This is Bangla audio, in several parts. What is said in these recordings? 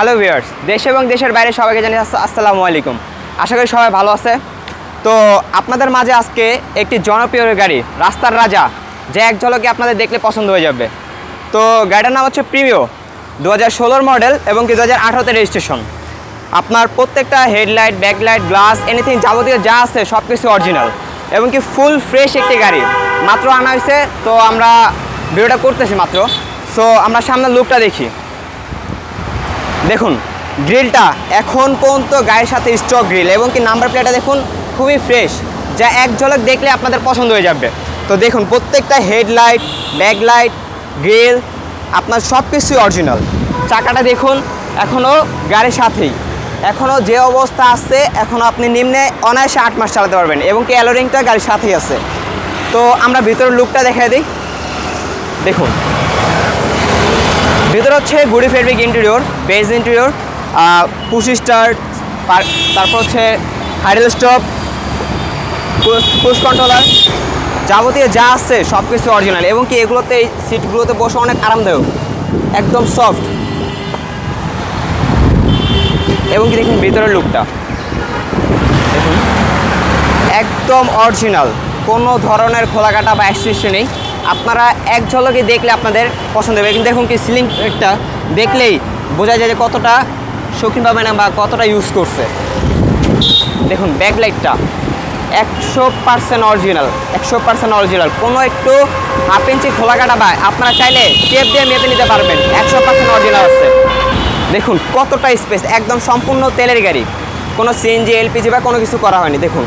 হ্যালো ভিউয়ার্স, দেশ এবং দেশের বাইরে সবাইকে জানি আস- আসসালামু আলাইকুম। আশা করি সবাই ভালো আছে। তো আপনাদের মাঝে আজকে একটি জনপ্রিয় গাড়ি, রাস্তার রাজা, যে এক ঝলকে আপনাদের দেখলে পছন্দ হয়ে যাবে। তো গাড়িটার নাম হচ্ছে প্রিমিও দু হাজার ষোলোর মডেল এবং কি দু হাজার আঠারোতে রেজিস্ট্রেশন আপনার প্রত্যেকটা হেডলাইট, ব্যাকলাইট, গ্লাস এনিথিং যাবতীয় যা আছে সব কিছু অরিজিনাল এবং কি ফুল ফ্রেশ একটি গাড়ি। মাত্র আনা হয়েছে, তো আমরা ভিডিওটা করতেছি মাত্র। সো আমরা সামনের লুকটা দেখি। দেখুন গ্রিলটা এখন পর্যন্ত গায়ের সাথে স্টক গ্রিল এবং কি নাম্বার প্লেটটা দেখুন, খুবই ফ্রেশ যা এক ঝলক দেখলে আপনাদের পছন্দ হয়ে যাবে। তো দেখুন, প্রত্যেকটা হেডলাইট ব্যাকলাইট গ্রিল আপনার সব কিছুই অরিজিনাল চাকাটা দেখুন, এখনও গাড়ির সাথেই। এখনও যে অবস্থা আছে, এখনও আপনি নিম্নে অনায়াসে আট মাস চালাতে পারবেন এবং কি অ্যালোরিংটা গাড়ির সাথেই আছে। তো আমরা ভিতরের লুকটা দেখাই দিই। দেখুন ভিতরে হচ্ছে গুড়ি fabric interior beige interior push start তারপর হচ্ছে হাইডেল স্টপ পুশ কন্ট্রোলার যাবতীয় যা আছে সব কিছু অরিজিনাল এবং কি এগুলোতে এই সিটগুলোতে বসে অনেক আরামদায়ক, একদম সফট এবং কি দেখুন ভিতরের লুকটা একদম অরিজিনাল কোনো ধরনের খোলাকাটা বা অ্যাক্সিস্ট নেই। আপনারা এক ঝলকে দেখলে আপনাদের পছন্দ হবে। কিন্তু দেখুন কি সিলিং একটা দেখলেই বোঝা যায় যে কতটা শৌখিন পাবে না বা কতটা ইউজ করছে। দেখুন ব্যাকলাইটটা একশো পার্সেন্ট অরিজিনাল একশো পার্সেন্ট অরিজিনাল কোনো একটু হাফ ইঞ্চি খোলাকাটা বা আপনারা চাইলে টেপ দিয়ে মেপে নিতে পারবেন, একশো পার্সেন্ট অরিজিনাল আছে। দেখুন কতটা স্পেস একদম সম্পূর্ণ তেলের গাড়ি। কোনো সিএনজি এলপিজি বা কোনো কিছু করা হয়নি, দেখুন।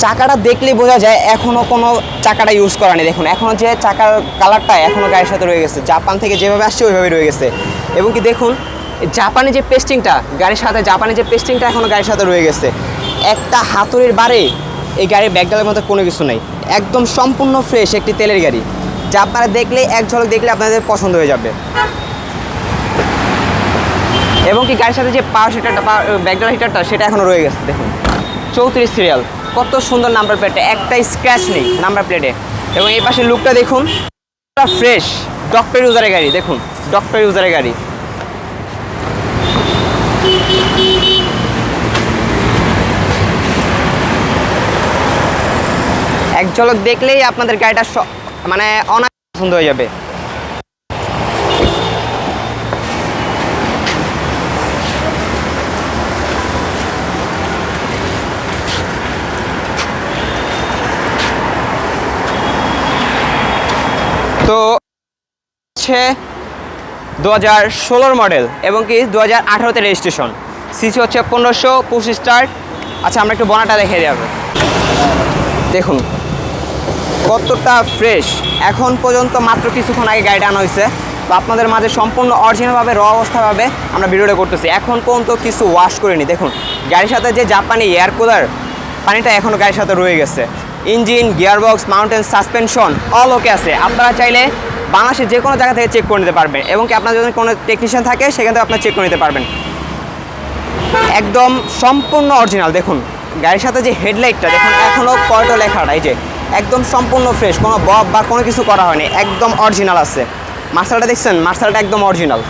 চাকাটা দেখলেই বোঝা যায় এখনও কোনো চাকাটা ইউজ করা নেই। দেখুন এখনও যে চাকার কালারটা এখনও গায়ের সাথে রয়ে গেছে। জাপান থেকে যেভাবে আসছে ওইভাবে রয়ে গেছে। এবং কি দেখুন, জাপানি যে পেস্টিংটা গাড়ির সাথে জাপানি যে পেস্টিংটা এখনও গাড়ির সাথে রয়ে গেছে। একটা হাতুড়ির বারে এই গাড়ির ব্যাগডালের মধ্যে কোনো কিছু নেই। একদম সম্পূর্ণ ফ্রেশ একটি তেলের গাড়ি। যা আপনারা দেখলে, এক ঝলক দেখলে আপনাদের পছন্দ হয়ে যাবে। এবং কি গাড়ির সাথে যে পাওয়ার হিটারটা ব্যাকডাল হিটারটা সেটা এখনও রয়ে গেছে, দেখুন। চৌত্রিশ সিরিয়াল কত সুন্দর নাম্বার প্লেটটা একটা স্ক্র্যাচ নেই নাম্বার প্লেটে এবং এই পাশে লুকটা দেখুন ফ্রেশ ডক্টর ইউজারের গাড়ি, দেখুন ডক্টর ইউজারের গাড়ি। এক ঝলক দেখলেই আপনাদের গাড়িটা মানে অনায়াস পছন্দ হয়ে যাবে। তো হচ্ছে দু হাজার ষোলোর মডেল এবং কি দু হাজার আঠারোতে রেজিস্ট্রেশন সিসি হচ্ছে পনেরোশো পুশ স্টার্ট আচ্ছা আমরা একটু বনাটা দেখে যাবে দেখুন, কতটা ফ্রেশ এখন পর্যন্ত মাত্র কিছুক্ষণ আগে গাড়িটা আনা হয়েছে। তো আপনাদের মাঝে সম্পূর্ণ অরিজিনালভাবে র অবস্থাভাবে আমরা ভিডিওটা করতেছি। এখন পর্যন্ত কিছু ওয়াশ করিনি। দেখুন, গাড়ির সাথে যে জাপানি এয়ার কুলার পানিটা এখনও গাড়ির সাথে রয়ে গেছে। Engine, gearbox, mountain suspension all okay আছে। আপনারা চাইলে বাংলাদেশের যে কোনো জায়গা থেকে চেক করে নিতে পারবেন এবং কি আপনার যদি কোনো টেকনিশিয়ান থাকে, সেখান থেকে আপনারা চেক করে নিতে পারবেন। একদম সম্পূর্ণ অরিজিনাল দেখুন। গাড়ির সাথে যে হেডলাইটটা দেখুন এখনও কয়টো লেখাটা এই যে, একদম সম্পূর্ণ ফ্রেশ কোনো বব বা কোনো কিছু করা হয়নি, একদম অরিজিনাল আছে। মার্শালটা দেখছেন? মার্শালটা একদম অরিজিনাল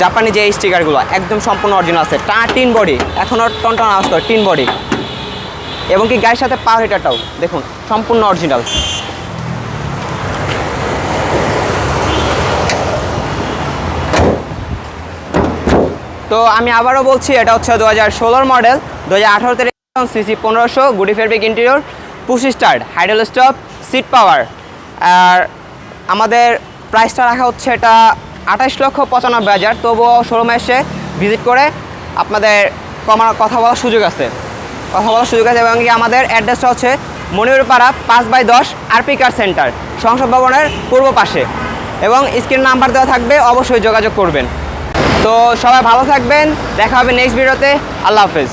জাপানি যে স্টিকারগুলো একদম সম্পূর্ণ অরিজিনাল আছে। টা টিন বডি এখনও টন টন করে টিন বডি এবং কি গায়ের সাথে পাওয়ার হিটারটাও দেখুন, সম্পূর্ণ অরিজিনাল তো আমি আবারও বলছি, এটা হচ্ছে দু হাজার ষোলোর মডেল দু হাজার আঠারোতে সিসি পনেরোশো গুডি fabric interior push start idle stop seat power আর আমাদের প্রাইসটা রাখা হচ্ছে এটা আঠাশ লক্ষ পঁচানব্বই হাজার। তবুও শোরুমে এসে ভিজিট করে আপনাদের কমার কথা বলার সুযোগ আছে। কথা বলার সুযোগ আছে এবং কি আমাদের অ্যাড্রেসটা হচ্ছে মনিরপাড়া পাঁচ বাই দশ আরপি কার সেন্টার, সংসদ ভবনের পূর্ব পাশে। এবং স্ক্রিন নাম্বার দেওয়া থাকবে, অবশ্যই যোগাযোগ করবেন। তো সবাই ভালো থাকবেন, দেখা হবে নেক্সট ভিডিওতে আল্লাহ হাফেজ।